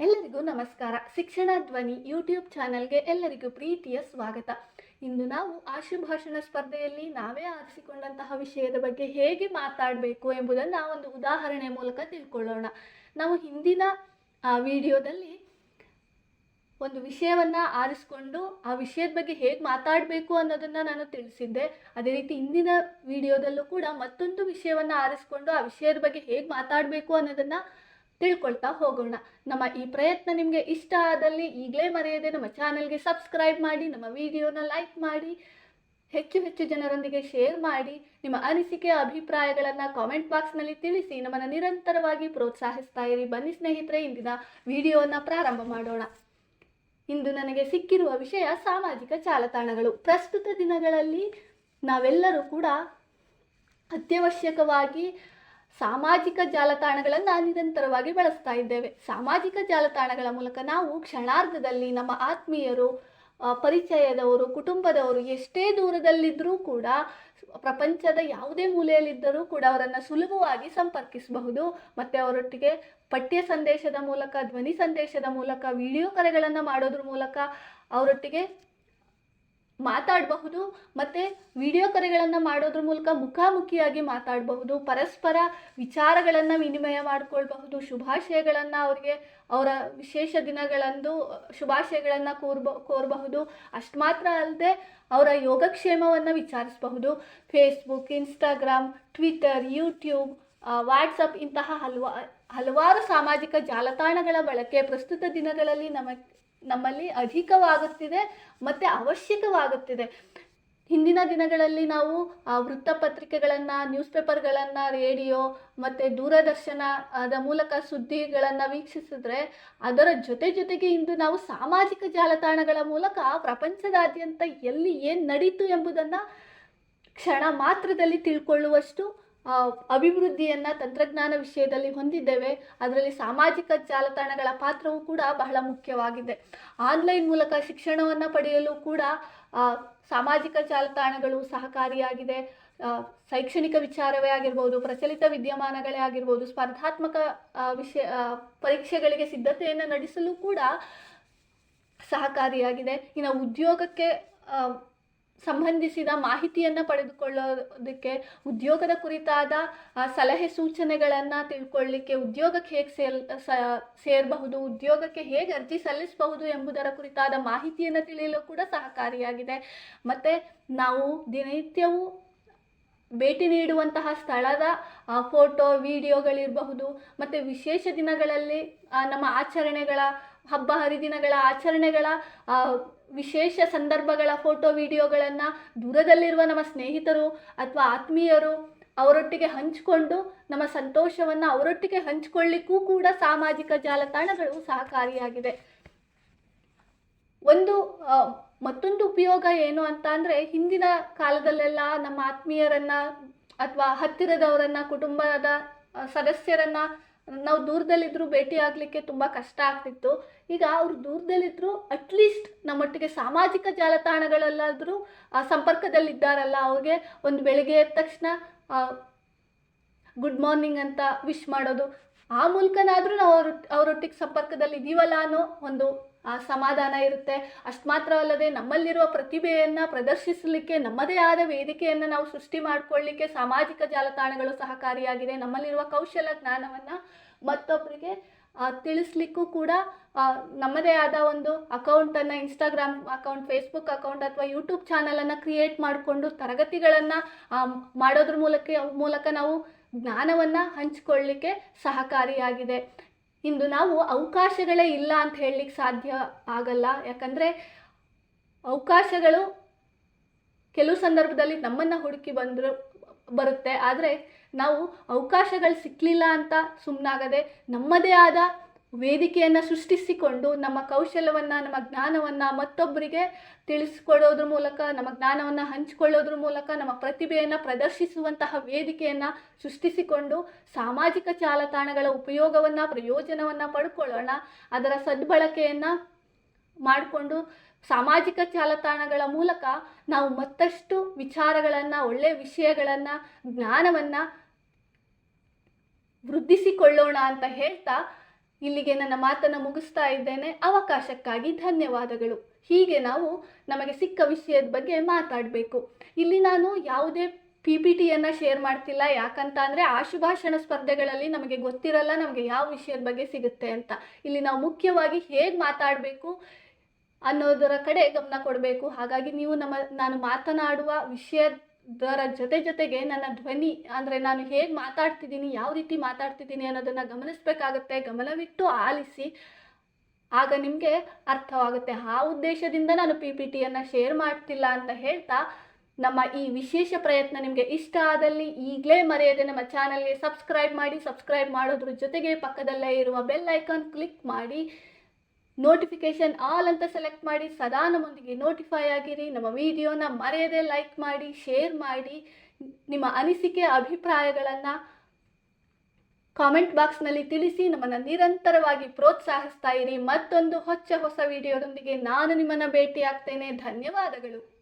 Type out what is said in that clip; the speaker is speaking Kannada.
ಎಲ್ಲರಿಗೂ ನಮಸ್ಕಾರ. ಶಿಕ್ಷಣ ಧ್ವನಿ ಯೂಟ್ಯೂಬ್ ಚಾನಲ್ಗೆ ಎಲ್ಲರಿಗೂ ಪ್ರೀತಿಯ ಸ್ವಾಗತ. ಇಂದು ನಾವು ಆಶುಭಾಷಣ ಸ್ಪರ್ಧೆಯಲ್ಲಿ ನಾವೇ ಆರಿಸಿಕೊಂಡಂತಹ ವಿಷಯದ ಬಗ್ಗೆ ಹೇಗೆ ಮಾತಾಡಬೇಕು ಎಂಬುದನ್ನು ಒಂದು ಉದಾಹರಣೆ ಮೂಲಕ ತಿಳ್ಕೊಳ್ಳೋಣ. ನಾವು ಹಿಂದಿನ ಆ, ವಿಡಿಯೋದಲ್ಲಿ ಒಂದು ವಿಷಯವನ್ನು ಆರಿಸ್ಕೊಂಡು ಆ ವಿಷಯದ ಬಗ್ಗೆ ಹೇಗೆ ಮಾತಾಡಬೇಕು ಅನ್ನೋದನ್ನು ನಾನು ತಿಳಿಸಿದ್ದೆ. ಅದೇ ರೀತಿ ಇಂದಿನ ವಿಡಿಯೋದಲ್ಲೂ ಕೂಡ ಮತ್ತೊಂದು ವಿಷಯವನ್ನು ಆರಿಸ್ಕೊಂಡು ಆ ವಿಷಯದ ಬಗ್ಗೆ ಹೇಗೆ ಮಾತಾಡಬೇಕು ಅನ್ನೋದನ್ನು ತಿಳ್ಕೊಳ್ತಾ ಹೋಗೋಣ. ನಮ್ಮ ಈ ಪ್ರಯತ್ನ ನಿಮಗೆ ಇಷ್ಟ ಆದಲ್ಲಿ ಈಗಲೇ ಮರೆಯದೆ ನಮ್ಮ ಚಾನಲ್ಗೆ ಸಬ್ಸ್ಕ್ರೈಬ್ ಮಾಡಿ, ನಮ್ಮ ವಿಡಿಯೋನ ಲೈಕ್ ಮಾಡಿ, ಹೆಚ್ಚು ಹೆಚ್ಚು ಜನರೊಂದಿಗೆ ಶೇರ್ ಮಾಡಿ, ನಿಮ್ಮ ಅನಿಸಿಕೆ, ಅಭಿಪ್ರಾಯಗಳನ್ನು ಕಾಮೆಂಟ್ ಬಾಕ್ಸ್ನಲ್ಲಿ ತಿಳಿಸಿ, ನಮ್ಮನ್ನು ನಿರಂತರವಾಗಿ ಪ್ರೋತ್ಸಾಹಿಸ್ತಾ ಇರಿ. ಬನ್ನಿ ಸ್ನೇಹಿತರೆ, ಇಂದಿನ ವಿಡಿಯೋನ ಪ್ರಾರಂಭ ಮಾಡೋಣ. ಇಂದು ನನಗೆ ಸಿಕ್ಕಿರುವ ವಿಷಯ ಸಾಮಾಜಿಕ ಜಾಲತಾಣಗಳು. ಪ್ರಸ್ತುತ ದಿನಗಳಲ್ಲಿ ನಾವೆಲ್ಲರೂ ಕೂಡ ಅತ್ಯವಶ್ಯಕವಾಗಿ ಸಾಮಾಜಿಕ ಜಾಲತಾಣಗಳನ್ನು ನಿರಂತರವಾಗಿ ಬಳಸ್ತಾ ಇದ್ದೇವೆ. ಸಾಮಾಜಿಕ ಜಾಲತಾಣಗಳ ಮೂಲಕ ನಾವು ಕ್ಷಣಾರ್ಧದಲ್ಲಿ ನಮ್ಮ ಆತ್ಮೀಯರು ಪರಿಚಯದವರು, ಕುಟುಂಬದವರು ಎಷ್ಟೇ ದೂರದಲ್ಲಿದ್ದರೂ ಕೂಡ, ಪ್ರಪಂಚದ ಯಾವುದೇ ಮೂಲೆಯಲ್ಲಿದ್ದರೂ ಕೂಡ ಅವರನ್ನು ಸುಲಭವಾಗಿ ಸಂಪರ್ಕಿಸಬಹುದು. ಮತ್ತು ಅವರೊಟ್ಟಿಗೆ ಪಠ್ಯ ಸಂದೇಶದ ಮೂಲಕ, ಧ್ವನಿ ಸಂದೇಶದ ಮೂಲಕ, ವಿಡಿಯೋ ಕರೆಗಳನ್ನು ಮಾಡೋದ್ರ ಮೂಲಕ ಅವರೊಟ್ಟಿಗೆ ಮಾತಾಡಬಹುದು ಮತ್ತು ವಿಡಿಯೋ ಕರೆಗಳನ್ನು ಮಾಡೋದ್ರ ಮೂಲಕ ಮುಖಾಮುಖಿಯಾಗಿ ಮಾತಾಡಬಹುದು, ಪರಸ್ಪರ ವಿಚಾರಗಳನ್ನು ವಿನಿಮಯ ಮಾಡಿಕೊಳ್ಬಹುದು, ಶುಭಾಶಯಗಳನ್ನು ಅವರಿಗೆ, ಅವರ ವಿಶೇಷ ದಿನಗಳಂದು ಶುಭಾಶಯಗಳನ್ನು ಕೋರ್ಬ, ಕೋರಬಹುದು. ಅಷ್ಟು ಮಾತ್ರ ಅಲ್ಲದೆ ಅವರ ಯೋಗಕ್ಷೇಮವನ್ನು ವಿಚಾರಿಸಬಹುದು. Facebook Instagram Twitter YouTube WhatsApp ಇಂತಹ ಹಲವಾ, ಹಲವಾರು ಸಾಮಾಜಿಕ ಜಾಲತಾಣಗಳ ಬಳಕೆ ಪ್ರಸ್ತುತ ದಿನಗಳಲ್ಲಿ ನಮ್ಮ ನಮ್ಮಲ್ಲಿ ಅಧಿಕವಾಗುತ್ತಿದೆ ಮತ್ತು ಅವಶ್ಯಕವಾಗುತ್ತಿದೆ. ಹಿಂದಿನ ದಿನಗಳಲ್ಲಿ ನಾವು ಆ, ವೃತ್ತಪತ್ರಿಕೆಗಳನ್ನು ನ್ಯೂಸ್ ಪೇಪರ್ಗಳನ್ನು ರೇಡಿಯೋ ಮತ್ತು ಅದ ಮೂಲಕ ಸುದ್ದಿಗಳನ್ನು ವೀಕ್ಷಿಸಿದ್ರೆ ಅದರ ಜೊತೆ ಜೊತೆಗೆ ಇಂದು ನಾವು ಸಾಮಾಜಿಕ ಜಾಲತಾಣಗಳ ಮೂಲಕ ಪ್ರಪಂಚದಾದ್ಯಂತ ಎಲ್ಲಿ ಏನು ನಡೀತು ಎಂಬುದನ್ನು ಕ್ಷಣ ಮಾತ್ರದಲ್ಲಿ ತಿಳ್ಕೊಳ್ಳುವಷ್ಟು ಅಭಿವೃದ್ಧಿಯನ್ನು ತಂತ್ರಜ್ಞಾನ ವಿಷಯದಲ್ಲಿ ಹೊಂದಿದ್ದೇವೆ. ಅದರಲ್ಲಿ ಸಾಮಾಜಿಕ ಜಾಲತಾಣಗಳ ಪಾತ್ರವು ಕೂಡ ಬಹಳ ಮುಖ್ಯವಾಗಿದೆ. ಆನ್ಲೈನ್ ಮೂಲಕ ಶಿಕ್ಷಣವನ್ನು ಪಡೆಯಲು ಕೂಡ ಸಾಮಾಜಿಕ ಜಾಲತಾಣಗಳು ಸಹಕಾರಿಯಾಗಿದೆ. ಶೈಕ್ಷಣಿಕ ವಿಚಾರವೇ ಆಗಿರ್ಬೋದು, ಪ್ರಚಲಿತ ವಿದ್ಯಮಾನಗಳೇ ಆಗಿರ್ಬೋದು, ಸ್ಪರ್ಧಾತ್ಮಕ ವಿಷಯ ಪರೀಕ್ಷೆಗಳಿಗೆ ಸಿದ್ಧತೆಯನ್ನು ನಡೆಸಲು ಕೂಡ ಸಹಕಾರಿಯಾಗಿದೆ. ಇನ್ನು ಉದ್ಯೋಗಕ್ಕೆ ಸಂಬಂಧಿಸಿದ ಮಾಹಿತಿಯನ್ನು ಪಡೆದುಕೊಳ್ಳೋದಕ್ಕೆ, ಉದ್ಯೋಗದ ಕುರಿತಾದ ಸಲಹೆ ಸೂಚನೆಗಳನ್ನು ತಿಳ್ಕೊಳ್ಳಿಕ್ಕೆ, ಉದ್ಯೋಗಕ್ಕೆ ಹೇಗೆ ಸೇಲ್ ಸೇರಬಹುದು, ಉದ್ಯೋಗಕ್ಕೆ ಹೇಗೆ ಅರ್ಜಿ ಸಲ್ಲಿಸಬಹುದು ಎಂಬುದರ ಕುರಿತಾದ ಮಾಹಿತಿಯನ್ನು ತಿಳಿಯಲು ಕೂಡ ಸಹಕಾರಿಯಾಗಿದೆ. ಮತ್ತು ನಾವು ದಿನನಿತ್ಯವೂ ಭೇಟಿ ನೀಡುವಂತಹ ಸ್ಥಳದ ಫೋಟೋ, ವಿಡಿಯೋಗಳಿರಬಹುದು, ಮತ್ತು ವಿಶೇಷ ದಿನಗಳಲ್ಲಿ ನಮ್ಮ ಆಚರಣೆಗಳ, ಹಬ್ಬ ಹರಿದಿನಗಳ ಆಚರಣೆಗಳ ವಿಶೇಷ ಸಂದರ್ಭಗಳ ಫೋಟೋ ವಿಡಿಯೋಗಳನ್ನು ದೂರದಲ್ಲಿರುವ ನಮ್ಮ ಸ್ನೇಹಿತರು ಅಥವಾ ಆತ್ಮೀಯರು ಅವರೊಟ್ಟಿಗೆ ಹಂಚಿಕೊಂಡು ನಮ್ಮ ಸಂತೋಷವನ್ನು ಅವರೊಟ್ಟಿಗೆ ಹಂಚಿಕೊಳ್ಳಿಕ್ಕೂ ಕೂಡ ಸಾಮಾಜಿಕ ಜಾಲತಾಣಗಳು ಸಹಕಾರಿಯಾಗಿದೆ ಒಂದು ಮತ್ತೊಂದು ಉಪಯೋಗ ಏನು ಅಂತ ಅಂದರೆ ಹಿಂದಿನ ಕಾಲದಲ್ಲೆಲ್ಲ ನಮ್ಮ ಆತ್ಮೀಯರನ್ನ ಅಥವಾ ಹತ್ತಿರದವರನ್ನ, ಕುಟುಂಬದ ಸದಸ್ಯರನ್ನು ಸದಸ್ಯರನ್ನ ನಾವು ದೂರದಲ್ಲಿದ್ದರೂ ಭೇಟಿ ಆಗಲಿಕ್ಕೆ ತುಂಬ ಕಷ್ಟ ಆಗ್ತಿತ್ತು. ಈಗ ಅವರು ದೂರದಲ್ಲಿದ್ದರೂ ಅಟ್ಲೀಸ್ಟ್ ನಮ್ಮೊಟ್ಟಿಗೆ ಸಾಮಾಜಿಕ ಜಾಲತಾಣಗಳಲ್ಲಾದರೂ ಆ, ಸಂಪರ್ಕದಲ್ಲಿದ್ದಾರಲ್ಲ ಅವ್ರಿಗೆ ಒಂದು ಬೆಳಿಗ್ಗೆ ಎದ್ದ ತಕ್ಷಣ ಗುಡ್ ಮಾರ್ನಿಂಗ್ ಅಂತ ವಿಶ್ ಮಾಡೋದು. ಆ ಮೂಲಕನಾದರೂ ನಾವು ಅವ್ರ ಅವರೊಟ್ಟಿಗೆ ಸಂಪರ್ಕದಲ್ಲಿ ಇದ್ದೀವಲ್ಲ ಅನ್ನೋ ಒಂದು ಸಮಾಧಾನ ಇರುತ್ತೆ. ಅಷ್ಟು ಮಾತ್ರವಲ್ಲದೆ ನಮ್ಮಲ್ಲಿರುವ ಪ್ರತಿಭೆಯನ್ನು ಪ್ರದರ್ಶಿಸಲಿಕ್ಕೆ ನಮ್ಮದೇ ಆದ ವೇದಿಕೆಯನ್ನು ನಾವು ಸೃಷ್ಟಿ ಮಾಡಿಕೊಳ್ಳಿಕ್ಕೆ ಸಾಮಾಜಿಕ ಜಾಲತಾಣಗಳು ಸಹಕಾರಿಯಾಗಿದೆ. ನಮ್ಮಲ್ಲಿರುವ ಕೌಶಲ ಜ್ಞಾನವನ್ನು ಮತ್ತೊಬ್ಬರಿಗೆ ಆ, ತಿಳಿಸ್ಲಿಕ್ಕೂ ಕೂಡ ನಮ್ಮದೇ ಆದ ಒಂದು ಅಕೌಂಟನ್ನು ಇನ್ಸ್ಟಾಗ್ರಾಮ್ ಅಕೌಂಟ್ ಫೇಸ್ಬುಕ್ ಅಕೌಂಟ್ ಅಥವಾ ಯೂಟ್ಯೂಬ್ ಚಾನಲನ್ನು ಕ್ರಿಯೇಟ್ ಮಾಡಿಕೊಂಡು ತರಗತಿಗಳನ್ನು ಮಾಡೋದ್ರ ಮೂಲಕ ಮೂಲಕ ನಾವು ಜ್ಞಾನವನ್ನು ಹಂಚಿಕೊಳ್ಳಿಕ್ಕೆ ಸಹಕಾರಿಯಾಗಿದೆ. ಇಂದು ನಾವು ಅವಕಾಶಗಳೇ ಇಲ್ಲ ಅಂತ ಹೇಳಲಿಕ್ಕೆ ಸಾಧ್ಯ ಆಗಲ್ಲ. ಯಾಕಂದರೆ ಅವಕಾಶಗಳು ಕೆಲವು ಸಂದರ್ಭದಲ್ಲಿ ನಮ್ಮನ್ನು ಹುಡುಕಿ ಬಂದರು, ಬರುತ್ತೆ. ಆದರೆ ನಾವು ಅವಕಾಶಗಳು ಸಿಕ್ಕಲಿಲ್ಲ ಅಂತ ಸುಮ್ಮನಾಗದೆ ನಮ್ಮದೇ ಆದ ವೇದಿಕೆಯನ್ನು ಸೃಷ್ಟಿಸಿಕೊಂಡು ನಮ್ಮ ಕೌಶಲ್ಯವನ್ನು ನಮ್ಮ ಜ್ಞಾನವನ್ನು ಮತ್ತೊಬ್ಬರಿಗೆ ತಿಳಿಸ್ಕೊಡೋದ್ರ ಮೂಲಕ, ನಮ್ಮ ಜ್ಞಾನವನ್ನು ಹಂಚಿಕೊಳ್ಳೋದ್ರ ಮೂಲಕ, ನಮ್ಮ ಪ್ರತಿಭೆಯನ್ನು ಪ್ರದರ್ಶಿಸುವಂತಹ ವೇದಿಕೆಯನ್ನು ಸೃಷ್ಟಿಸಿಕೊಂಡು ಸಾಮಾಜಿಕ ಜಾಲತಾಣಗಳ ಉಪಯೋಗವನ್ನು, ಪ್ರಯೋಜನವನ್ನು ಪಡ್ಕೊಳ್ಳೋಣ. ಅದರ ಸದ್ಬಳಕೆಯನ್ನು ಮಾಡಿಕೊಂಡು ಸಾಮಾಜಿಕ ಜಾಲತಾಣಗಳ ಮೂಲಕ ನಾವು ಮತ್ತಷ್ಟು ವಿಚಾರಗಳನ್ನು ಒಳ್ಳೆಯ ವಿಷಯಗಳನ್ನು, ಜ್ಞಾನವನ್ನು ವೃದ್ಧಿಸಿಕೊಳ್ಳೋಣ ಅಂತ ಹೇಳ್ತಾ ಇಲ್ಲಿಗೆ ನನ್ನ ಮಾತನ್ನು ಮುಗಿಸ್ತಾ ಇದ್ದೇನೆ. ಅವಕಾಶಕ್ಕಾಗಿ ಧನ್ಯವಾದಗಳು. ಹೀಗೆ ನಾವು ನಮಗೆ ಸಿಕ್ಕ ವಿಷಯದ ಬಗ್ಗೆ ಮಾತಾಡಬೇಕು. ಇಲ್ಲಿ ನಾನು ಯಾವುದೇ ಪಿ ಪಿ ಟಿಯನ್ನು ಶೇರ್ ಮಾಡ್ತಿಲ್ಲ. ಯಾಕಂತ ಅಂದರೆ ಆಶುಭಾಷಣ ಸ್ಪರ್ಧೆಗಳಲ್ಲಿ ನಮಗೆ ಗೊತ್ತಿರಲ್ಲ ನಮಗೆ ಯಾವ ವಿಷಯದ ಬಗ್ಗೆ ಸಿಗುತ್ತೆ ಅಂತ. ಇಲ್ಲಿ ನಾವು ಮುಖ್ಯವಾಗಿ ಹೇಗೆ ಮಾತಾಡಬೇಕು ಅನ್ನೋದರ ಕಡೆ ಗಮನ ಕೊಡಬೇಕು. ಹಾಗಾಗಿ ನೀವು ನಮ್ಮ, ನಾನು ಮಾತನಾಡುವ ವಿಷಯದರ ಜೊತೆ ಜೊತೆಗೆ ನನ್ನ ಧ್ವನಿ, ಅಂದರೆ ನಾನು ಹೇಗೆ ಮಾತಾಡ್ತಿದ್ದೀನಿ, ಯಾವ ರೀತಿ ಮಾತಾಡ್ತಿದ್ದೀನಿ ಅನ್ನೋದನ್ನು ಗಮನಿಸಬೇಕಾಗತ್ತೆ. ಗಮನವಿಟ್ಟು ಆಲಿಸಿ, ಆಗ ನಿಮಗೆ ಅರ್ಥವಾಗುತ್ತೆ. ಆ ಉದ್ದೇಶದಿಂದ ನಾನು ಪಿ ಪಿ ಟಿಯನ್ನು ಶೇರ್ ಮಾಡ್ತಿಲ್ಲ ಅಂತ ಹೇಳ್ತಾ, ನಮ್ಮ ಈ ವಿಶೇಷ ಪ್ರಯತ್ನ ನಿಮಗೆ ಇಷ್ಟ ಆದಲ್ಲಿ ಈಗಲೇ ಮರೆಯದೆ ನಮ್ಮ ಚಾನಲ್ಗೆ ಸಬ್ಸ್ಕ್ರೈಬ್ ಮಾಡಿ ಸಬ್ಸ್ಕ್ರೈಬ್ ಮಾಡೋದ್ರ ಜೊತೆಗೆ ಪಕ್ಕದಲ್ಲೇ ಇರುವ ಬೆಲ್ ಐಕಾನ್ ಕ್ಲಿಕ್ ಮಾಡಿ. ನೋಟಿಫಿಕೇಷನ್ ಆಲ್ ಅಂತ ಸೆಲೆಕ್ಟ್ ಮಾಡಿ ಸದಾ ನಮ್ಮೊಂದಿಗೆ ನೋಟಿಫೈ ಆಗಿರಿ. ನಮ್ಮ ವಿಡಿಯೋನ ಮರೆಯದೆ ಲೈಕ್ ಮಾಡಿ ಶೇರ್ ಮಾಡಿ, ನಿಮ್ಮ ಅನಿಸಿಕೆ, ಅಭಿಪ್ರಾಯಗಳನ್ನು ಕಾಮೆಂಟ್ ಬಾಕ್ಸ್ನಲ್ಲಿ ತಿಳಿಸಿ ನಮ್ಮನ್ನು ನಿರಂತರವಾಗಿ ಪ್ರೋತ್ಸಾಹಿಸ್ತಾ ಇರಿ. ಮತ್ತೊಂದು ಹೊಚ್ಚ ಹೊಸ ವಿಡಿಯೋದೊಂದಿಗೆ ನಾನು ನಿಮ್ಮನ್ನು ಭೇಟಿಯಾಗ್ತೇನೆ. ಧನ್ಯವಾದಗಳು.